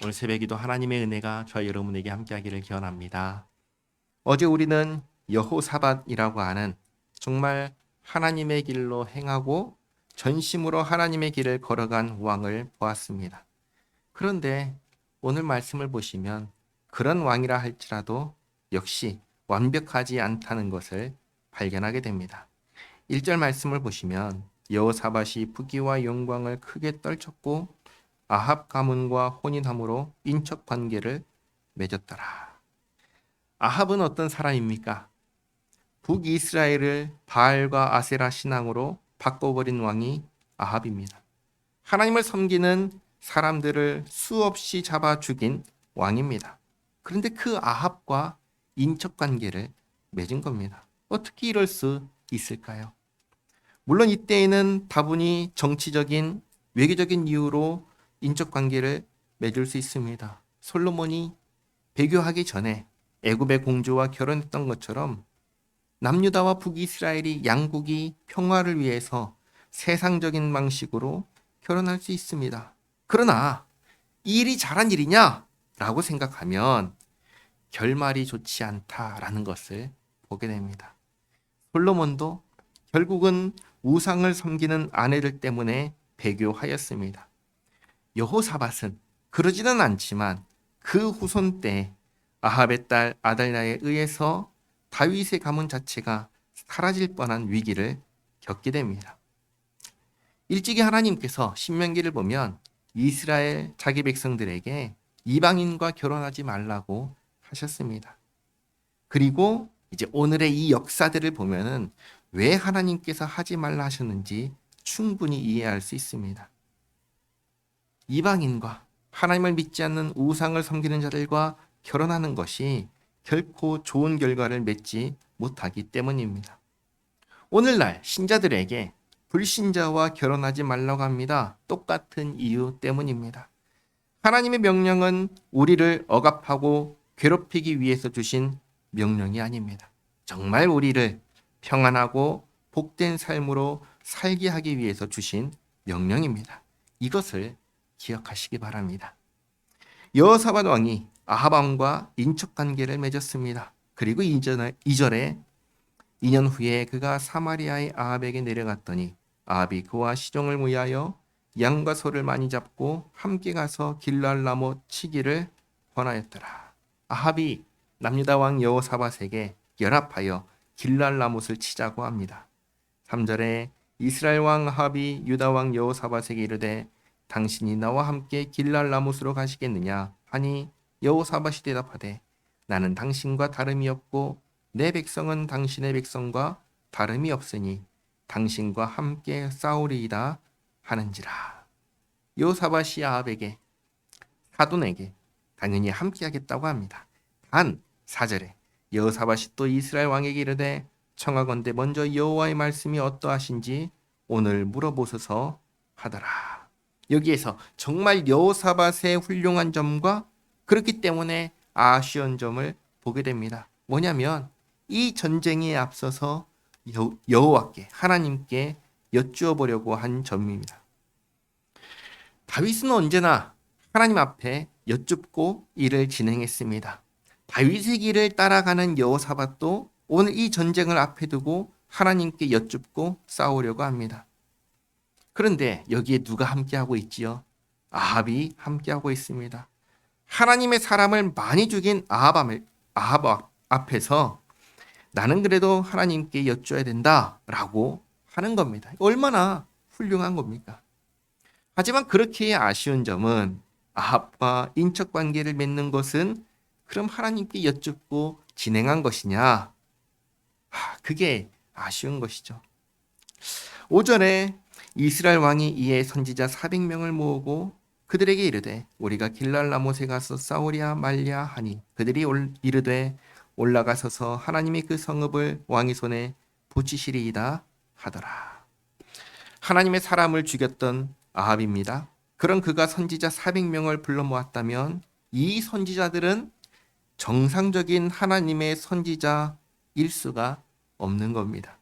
오늘 새벽에도 하나님의 은혜가 저와 여러분에게 함께하기를 기원합니다. 어제 우리는 여호사밧이라고 하는 정말 하나님의 길로 행하고 전심으로 하나님의 길을 걸어간 왕을 보았습니다. 그런데 오늘 말씀을 보시면 그런 왕이라 할지라도 역시 완벽하지 않다는 것을 발견하게 됩니다. 1절 말씀을 보시면 여호사밧이 부귀와 영광을 크게 떨쳤고 아합 가문과 혼인함으로 인척 관계를 맺었더라. 아합은 어떤 사람입니까? 북이스라엘을 바알과 아세라 신앙으로 바꿔버린 왕이 아합입니다. 하나님을 섬기는 사람들을 수없이 잡아 죽인 왕입니다. 그런데 그 아합과 인척 관계를 맺은 겁니다. 어떻게 이럴 수 있을까요? 물론 이때에는 다분히 정치적인 외교적인 이유로 인적 관계를 맺을 수 있습니다. 솔로몬이 배교하기 전에 애굽의 공주와 결혼했던 것처럼 남유다와 북이스라엘이 양국이 평화를 위해서 세상적인 방식으로 결혼할 수 있습니다. 그러나 이 일이 잘한 일이냐? 라고 생각하면 결말이 좋지 않다라는 것을 보게 됩니다. 솔로몬도 결국은 우상을 섬기는 아내들 때문에 배교하였습니다. 여호사밧은 그러지는 않지만 그 후손 때 아합의 딸 아달랴에 의해서 다윗의 가문 자체가 사라질 뻔한 위기를 겪게 됩니다. 일찍이 하나님께서 신명기를 보면 이스라엘 자기 백성들에게 이방인과 결혼하지 말라고 하셨습니다. 그리고 이제 오늘의 이 역사들을 보면은 왜 하나님께서 하지 말라 하셨는지 충분히 이해할 수 있습니다. 이방인과 하나님을 믿지 않는 우상을 섬기는 자들과 결혼하는 것이 결코 좋은 결과를 맺지 못하기 때문입니다. 오늘날 신자들에게 불신자와 결혼하지 말라고 합니다. 똑같은 이유 때문입니다. 하나님의 명령은 우리를 억압하고 괴롭히기 위해서 주신 명령이 아닙니다. 정말 우리를 평안하고 복된 삶으로 살게 하기 위해서 주신 명령입니다. 이것을 기억하시기 바랍니다. 여호사밧 왕이 아합 왕과 인척 관계를 맺었습니다. 그리고 이절에 2년 후에 그가 사마리아의 아합에게 내려갔더니 아합이 그와 시종을 위하여 양과 소를 많이 잡고 함께 가서 길랄 나무 치기를 권하였더라. 아합이 남유다 왕 여호사밧에게 연합하여 길랄나못을 치자고 합니다. 3절에 이스라엘 왕 아합이 유다 왕 여호사밧에게 이르되 당신이 나와 함께 길랄라못으로 가시겠느냐 하니 여호사밧이 대답하되 나는 당신과 다름이 없고 내 백성은 당신의 백성과 다름이 없으니 당신과 함께 싸우리이다 하는지라 여호사밧이 아합에게 사돈에게 당연히 함께 하겠다고 합니다. 단 4절에 여호사밧이 또 이스라엘 왕에게 이르되 청하건대 먼저 여호와의 말씀이 어떠하신지 오늘 물어보소서 하더라. 여기에서 정말 여호사밧의 훌륭한 점과 그렇기 때문에 아쉬운 점을 보게 됩니다. 뭐냐면 이 전쟁에 앞서서 여, 여호와께 하나님께 여쭈어 보려고 한 점입니다. 다윗은 언제나 하나님 앞에 여쭙고 일을 진행했습니다. 다윗의 길을 따라가는 여호사밧도 오늘 이 전쟁을 앞에 두고 하나님께 여쭙고 싸우려고 합니다. 그런데 여기에 누가 함께하고 있지요? 아합이 함께하고 있습니다. 하나님의 사람을 많이 죽인 아합, 아합 앞에서 나는 그래도 하나님께 여쭈어야 된다라고 하는 겁니다. 얼마나 훌륭한 겁니까? 하지만 그렇게 아쉬운 점은 아합과 인척 관계를 맺는 것은 그럼 하나님께 여쭙고 진행한 것이냐? 하, 그게 아쉬운 것이죠. 오전에 이스라엘 왕이 이에 선지자 400명을 모으고 그들에게 이르되 우리가 길랄 라못에 가서 싸우랴 말랴 하니 그들이 이르되 올라가서서 하나님이 그 성읍을 왕의 손에 붙이시리이다 하더라. 하나님의 사람을 죽였던 아합입니다. 그런 그가 선지자 400명을 불러 모았다면 이 선지자들은 정상적인 하나님의 선지자 일 수가 없는 겁니다.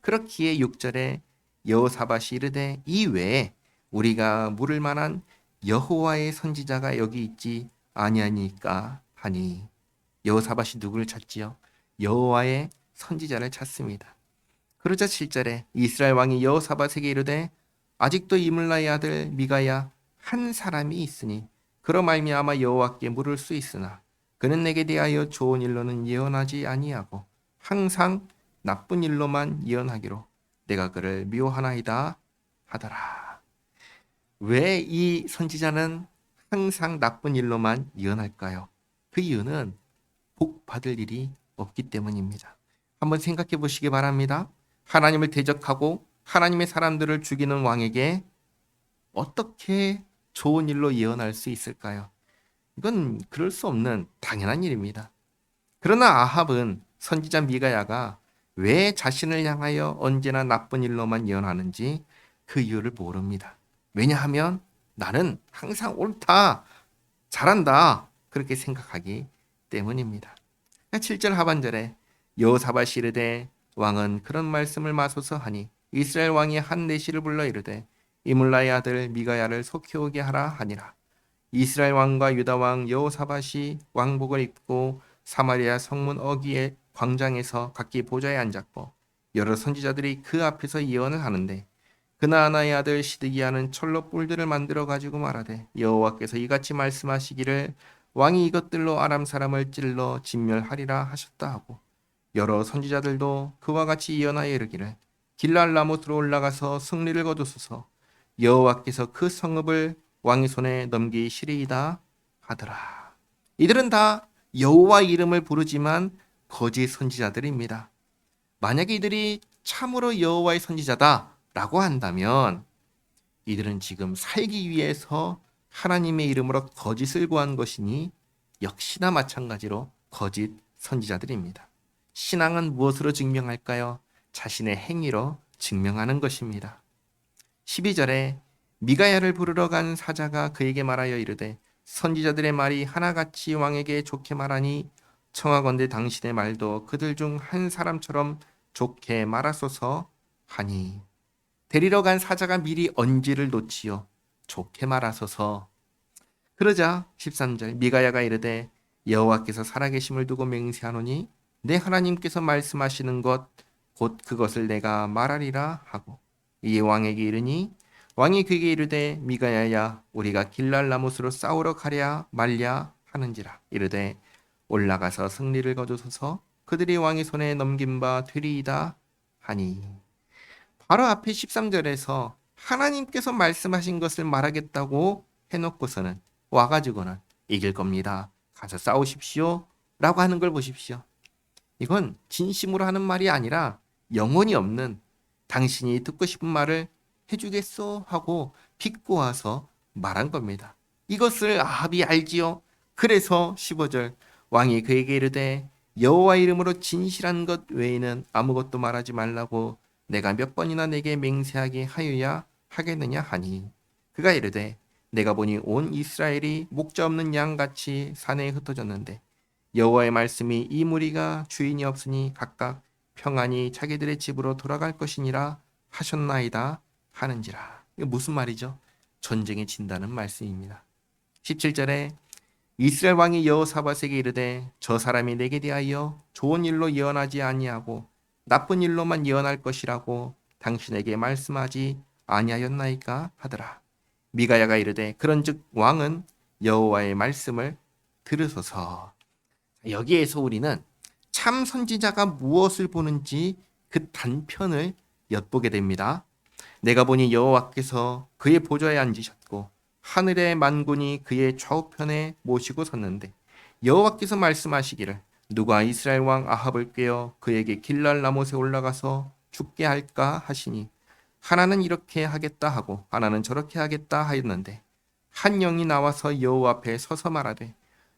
그렇기에 6절에 여호사밧이 이르되 이 외에 우리가 물을 만한 여호와의 선지자가 여기 있지 아니하니까 하니 여호사밧이 누구를 찾지요? 여호와의 선지자를 찾습니다. 그러자 7절에 이스라엘 왕이 여호사밧에게 이르되 아직도 이물라의 아들 미가야 한 사람이 있으니 그러 말미암아 여호와께 물을 수 있으나 그는 내게 대하여 좋은 일로는 예언하지 아니하고 항상 나쁜 일로만 예언하기로 내가 그를 미워하나이다 하더라. 왜 이 선지자는 항상 나쁜 일로만 예언할까요? 그 이유는 복 받을 일이 없기 때문입니다. 한번 생각해 보시기 바랍니다. 하나님을 대적하고 하나님의 사람들을 죽이는 왕에게 어떻게 좋은 일로 예언할 수 있을까요? 이건 그럴 수 없는 당연한 일입니다. 그러나 아합은 선지자 미가야가 왜 자신을 향하여 언제나 나쁜 일로만 예언하는지 그 이유를 모릅니다. 왜냐하면 나는 항상 옳다, 잘한다 그렇게 생각하기 때문입니다. 7절 하반절에 여호사밧이 이르되 왕은 그런 말씀을 마소서 하니 이스라엘 왕이 한 내시를 불러 이르되 이물라의 아들 미가야를 속히 오게 하라 하니라. 이스라엘 왕과 유다 왕 여호사밧이 왕복을 입고 사마리아 성문 어기의 광장에서 각기 보좌에 앉았고 여러 선지자들이 그 앞에서 예언을 하는데 그나아나의 아들 시드기야는 철로 뿔들을 만들어 가지고 말하되 여호와께서 이같이 말씀하시기를 왕이 이것들로 아람 사람을 찔러 진멸하리라 하셨다 하고 여러 선지자들도 그와 같이 예언하여 이르기를 길랄 라못으로 올라가서 승리를 거두소서 여호와께서 그 성읍을 왕의 손에 넘기시리이다 하더라. 이들은 다 여호와 이름을 부르지만 거짓 선지자들입니다. 만약에 이들이 참으로 여호와의 선지자다라고 한다면 이들은 지금 살기 위해서 하나님의 이름으로 거짓을 구한 것이니 역시나 마찬가지로 거짓 선지자들입니다. 신앙은 무엇으로 증명할까요? 자신의 행위로 증명하는 것입니다. 12절에 미가야를 부르러 간 사자가 그에게 말하여 이르되 선지자들의 말이 하나같이 왕에게 좋게 말하니 청하건대 당신의 말도 그들 중 한 사람처럼 좋게 말하소서 하니. 데리러 간 사자가 미리 언지를 놓지요. 좋게 말하소서. 그러자 13절 미가야가 이르되 여호와께서 살아계심을 두고 맹세하노니 내 하나님께서 말씀하시는 것 곧 그것을 내가 말하리라 하고 이에 왕에게 이르니 왕이 그에게 이르되 미가야야 우리가 길랄 나못으로 싸우러 가랴 말랴 하는지라 이르되 올라가서 승리를 거두소서 그들이 왕의 손에 넘긴 바 되리이다 하니 바로 앞에 13절에서 하나님께서 말씀하신 것을 말하겠다고 해놓고서는 와가지고는 이길 겁니다. 가서 싸우십시오. 라고 하는 걸 보십시오. 이건 진심으로 하는 말이 아니라 영혼이 없는 당신이 듣고 싶은 말을 해주겠소 하고 와서 말한 겁니다. 이것을 아합이 알지요. 그래서 15절 왕이 그에게 이르되 여호와 이름으로 진실한 것 외에는 아무것도 말하지 말라고 내가 몇 번이나 내게 맹세하게 하여야 하겠느냐 하니 그가 이르되 내가 보니 온 이스라엘이 목자 없는 양 같이 산에 흩어졌는데 여호와의 말씀이 이 무리가 주인이 없으니 각각 평안히 자기들의 집으로 돌아갈 것이니라 하셨나이다 하는지라. 이거 무슨 말이죠? 전쟁에 진다는 말씀입니다. 17절에 이스라엘 왕이 여호사밧에게 이르되 저 사람이 내게 대하여 좋은 일로 예언하지 아니하고 나쁜 일로만 예언할 것이라고 당신에게 말씀하지 아니하였나이까 하더라. 미가야가 이르되 그런즉 왕은 여호와의 말씀을 들으소서. 여기에서 우리는 참 선지자가 무엇을 보는지 그 단편을 엿보게 됩니다. 내가 보니 여호와께서 그의 보좌에 앉으셨고 하늘의 만군이 그의 좌우편에 모시고 섰는데 여호와께서 말씀하시기를 누가 이스라엘 왕 아합을 꿰어 그에게 길랄 나못에 올라가서 죽게 할까 하시니 하나는 이렇게 하겠다 하고 하나는 저렇게 하겠다 하였는데 한 영이 나와서 여호와 앞에 서서 말하되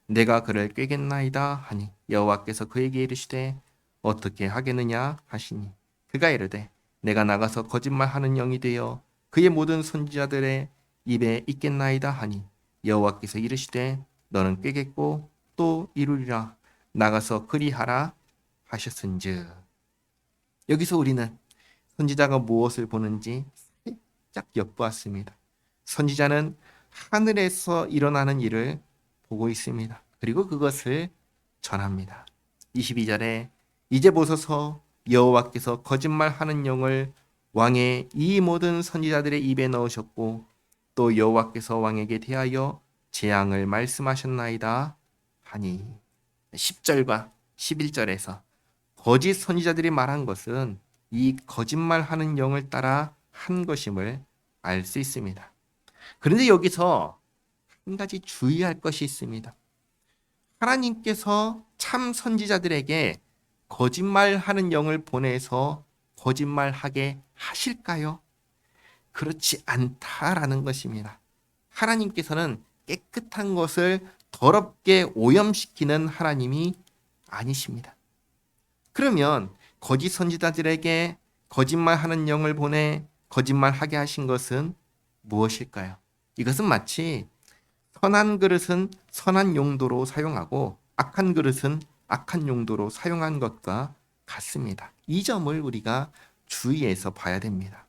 내가 그를 꿰겠나이다 하니 여호와께서 그에게 이르시되 어떻게 하겠느냐 하시니 그가 이르되 내가 나가서 거짓말하는 영이 되어 그의 모든 선지자들의 입에 있겠나이다 하니 여호와께서 이르시되 너는 꿰겠고 또 이루리라 나가서 그리하라 하셨은즉 여기서 우리는 선지자가 무엇을 보는지 살짝 엿보았습니다. 선지자는 하늘에서 일어나는 일을 보고 있습니다. 그리고 그것을 전합니다. 22절에 이제 보소서 여호와께서 거짓말하는 영을 왕의 이 모든 선지자들의 입에 넣으셨고 또 여호와께서 왕에게 대하여 재앙을 말씀하셨나이다 하니 10절과 11절에서 거짓 선지자들이 말한 것은 이 거짓말하는 영을 따라 한 것임을 알 수 있습니다. 그런데 여기서 한 가지 주의할 것이 있습니다. 하나님께서 참 선지자들에게 거짓말하는 영을 보내서 거짓말하게 하실까요? 그렇지 않다라는 것입니다. 하나님께서는 깨끗한 것을 더럽게 오염시키는 하나님이 아니십니다. 그러면 거짓 선지자들에게 거짓말하는 영을 보내 거짓말하게 하신 것은 무엇일까요? 이것은 마치 선한 그릇은 선한 용도로 사용하고 악한 그릇은 악한 용도로 사용한 것과 같습니다. 이 점을 우리가 주의해서 봐야 됩니다.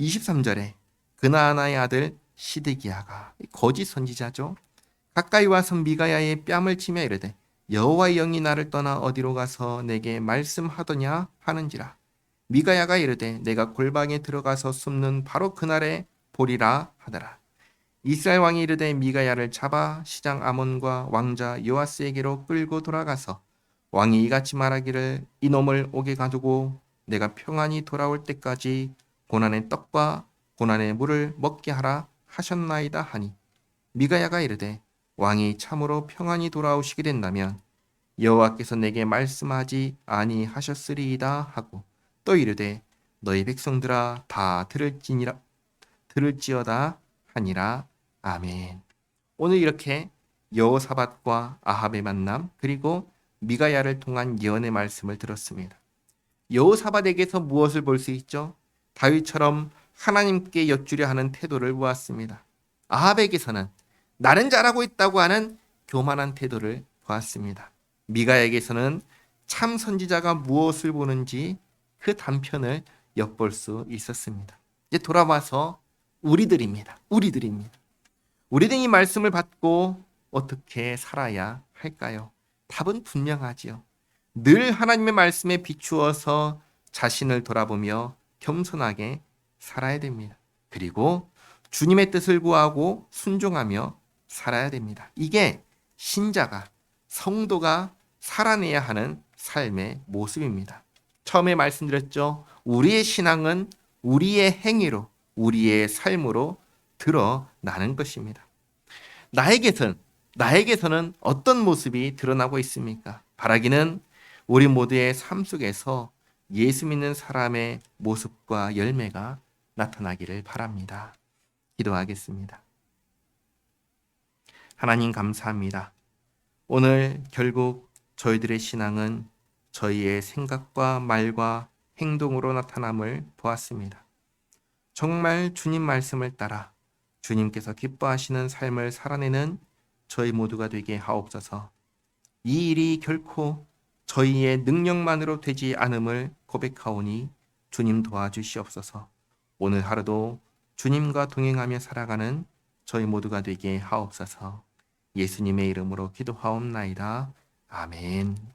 23절에 그나아나의 아들 시드기야가 거짓 선지자죠. 가까이 와서 미가야의 뺨을 치며 이르되 여호와의 영이 나를 떠나 어디로 가서 내게 말씀하더냐 하는지라 미가야가 이르되 내가 골방에 들어가서 숨는 바로 그날에 보리라 하더라 이스라엘 왕이 이르되 미가야를 잡아 시장 아몬과 왕자 요아스에게로 끌고 돌아가서 왕이 이같이 말하기를 이놈을 옥에 가두고 내가 평안히 돌아올 때까지 고난의 떡과 고난의 물을 먹게 하라 하셨나이다 하니 미가야가 이르되 왕이 참으로 평안히 돌아오시게 된다면 여호와께서 내게 말씀하지 아니하셨으리이다 하고 또 이르되 너희 백성들아 다 들을지니라 들을지어다 하니라 아멘. 오늘 이렇게 여호사밧과 아합의 만남 그리고 미가야를 통한 예언의 말씀을 들었습니다. 여호사밧에게서 무엇을 볼 수 있죠? 다윗처럼 하나님께 여쭈려 하는 태도를 보았습니다. 아합에게서는 나는 잘하고 있다고 하는 교만한 태도를 보았습니다. 미가에게서는 참 선지자가 무엇을 보는지 그 단편을 엿볼 수 있었습니다. 이제 돌아와서 우리들입니다. 우리들입니다. 우리는 이 말씀을 받고 어떻게 살아야 할까요? 답은 분명하지요. 늘 하나님의 말씀에 비추어서 자신을 돌아보며 겸손하게 살아야 됩니다. 그리고 주님의 뜻을 구하고 순종하며 살아야 됩니다. 이게 신자가 성도가 살아내야 하는 삶의 모습입니다. 처음에 말씀드렸죠. 우리의 신앙은 우리의 행위로, 우리의 삶으로 드러나는 것입니다. 나에게선, 나에게서는 어떤 모습이 드러나고 있습니까? 바라기는 우리 모두의 삶 속에서 예수 믿는 사람의 모습과 열매가 나타나기를 바랍니다. 기도하겠습니다. 하나님 감사합니다. 오늘 결국 저희들의 신앙은 저희의 생각과 말과 행동으로 나타남을 보았습니다. 정말 주님 말씀을 따라 주님께서 기뻐하시는 삶을 살아내는 저희 모두가 되게 하옵소서. 이 일이 결코 저희의 능력만으로 되지 않음을 고백하오니 주님 도와주시옵소서. 오늘 하루도 주님과 동행하며 살아가는 저희 모두가 되게 하옵소서. 예수님의 이름으로 기도하옵나이다. 아멘.